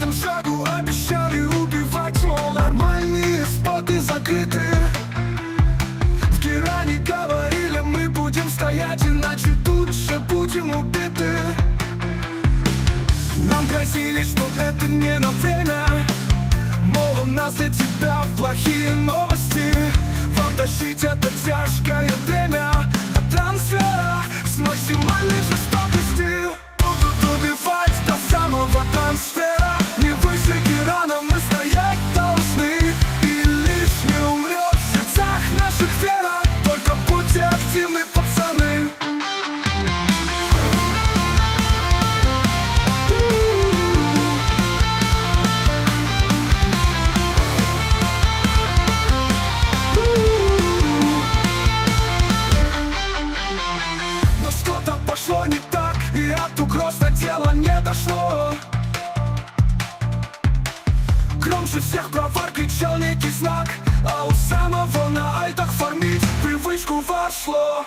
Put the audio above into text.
каждом шагу обещали убивать. Мол, нормальные споты закрыты. В Киране говорили, мы будем стоять Иначе тут же будем убиты. Нам грозили, что это не на время. Мол, у нас для тебя плохие новости. Вам тащить это тяжкое время. До дела не дошло. Громче всех бровар кричал некий знак А у самого на альтах фармить привычку вошло